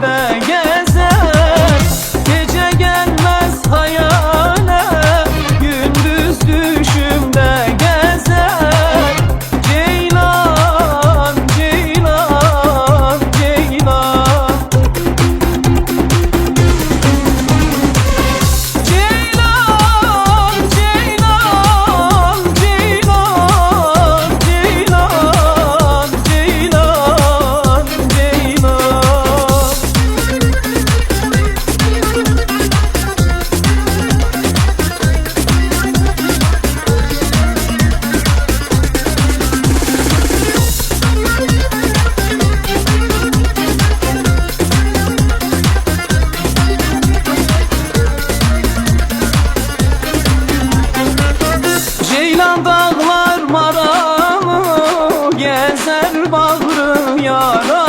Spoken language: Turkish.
the güzel bağrım yara